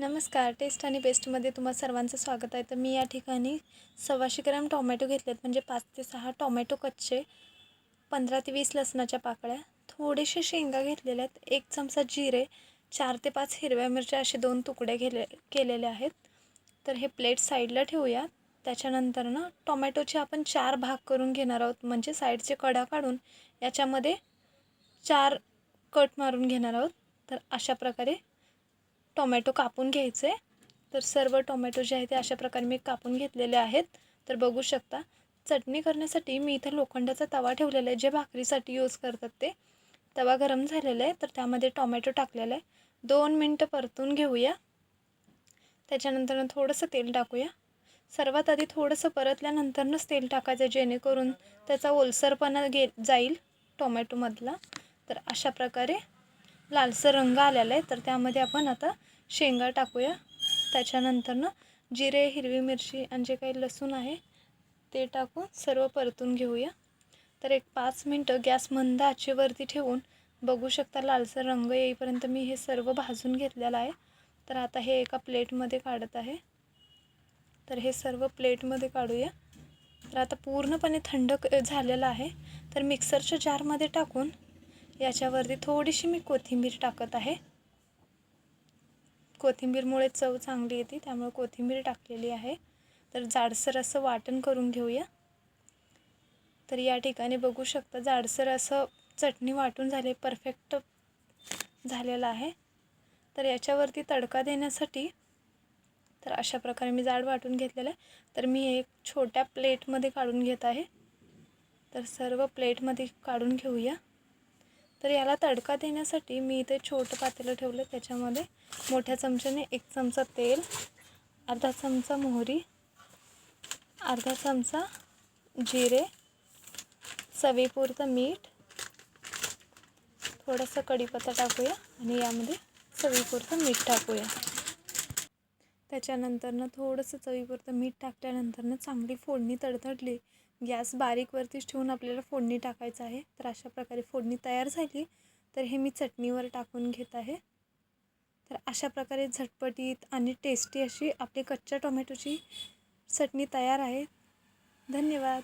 नमस्कार. टेस्ट आणि बेस्टमध्ये तुम्हा सर्वांचं स्वागत आहे. तर मी या ठिकाणी सव्वाशे ग्रॅम टॉमॅटो घेतलेत. म्हणजे पाच ते सहा टॉमॅटो कच्चे पंधरा ते वीस लसणाच्या पाकळ्या थोडेसे शेंगा घेतलेल्या आहेत. एक चमचा जिरे चार ते पाच हिरव्या मिरच्या असे दोन तुकडे गेले केलेले आहेत. तर हे प्लेट साईडला ठेवूया. त्याच्यानंतर ना टॉमॅटोचे आपण चार भाग करून घेणार आहोत. म्हणजे साईडचे कडा काढून याच्यामध्ये चार कट मारून घेणार आहोत. तर अशा प्रकारे टोमॅटो कापून घ्यायचे. तर सर्व टोमॅटो जे आहे ते अशा प्रकारे मी कापून घेतलेले आहेत. तर बघू शकता चटणी करण्यासाठी मी इथं लोखंडाचा तवा ठेवलेला आहे. जे भाकरीसाठी यूज करतात ते. तवा गरम झालेला आहे. तर त्यामध्ये टोमॅटो टाकलेला आहे. दोन मिनटं परतून घेऊया. त्याच्यानंतर थोडंसं तेल टाकूया. सर्वात आधी थोडंसं परतल्यानंतरनंच तेल टाकायचं जेणेकरून त्याचा ओलसरपणा गे जाईल टोमॅटोमधला. तर अशा प्रकारे लालसर रंग आलेला आहे. तर त्यामध्ये आपण आता शेंगा टाकूया. त्याच्यानंतरनं जिरे हिरवी मिरची आणि जे काही लसूण आहे ते टाकून सर्व परतून घेऊया. तर एक पाच मिनटं गॅस मंद आचेवरती ठेवून बघू शकता लालसर रंग येईपर्यंत मी हे सर्व भाजून घेतलेलं आहे. तर आता हे एका प्लेटमध्ये काढत आहे. तर हे सर्व प्लेटमध्ये काढूया. तर आता पूर्णपणे थंड झालेलं आहे. तर मिक्सरच्या जारमध्ये टाकून याच्यावरती थोडीशी मी कोथिंबीर टाकत आहे. कोथिंबीरमुळे चव चांगली येते त्यामुळे कोथिंबीर टाकलेली आहे. तर जाडसर असं वाटण करून घेऊया. तर या ठिकाणी बघू शकता जाडसर असं चटणी वाटून झाले परफेक्ट झालेलं आहे. तर याच्यावरती तडका देण्यासाठी तर अशा प्रकारे मी जाड वाटून घेतलेलं आहे. तर मी एक छोट्या प्लेटमध्ये काढून घेत आहे. तर सर्व प्लेटमध्ये काढून घेऊया. तर याला तडका देण्यासाठी मी इथे छोटं पातेलं ठेवलं. त्याच्यामध्ये मोठ्या चमच्याने एक चमचा तेल अर्धा चमचा मोहरी अर्धा चमचा जिरे चवीपुरतं मीठ थोडंसं कढीपत्ता टाकूया आणि यामध्ये चवीपुरतं मीठ टाकूया. त्याच्यानंतरनं थोडंसं चवीपुरतं मीठ टाकल्यानंतरनं चांगली फोडणी तडतडली गॅस बारीकवरतीच ठेवून आपल्याला फोडणी टाकायचं आहे. तर अशा प्रकारे फोडणी तयार झाली. तर हे मी चटणीवर टाकून घेत आहे. तर अशा प्रकारे झटपटीत आणि टेस्टी अशी आपली कच्च्या टोमॅटोची चटणी तयार आहे. धन्यवाद.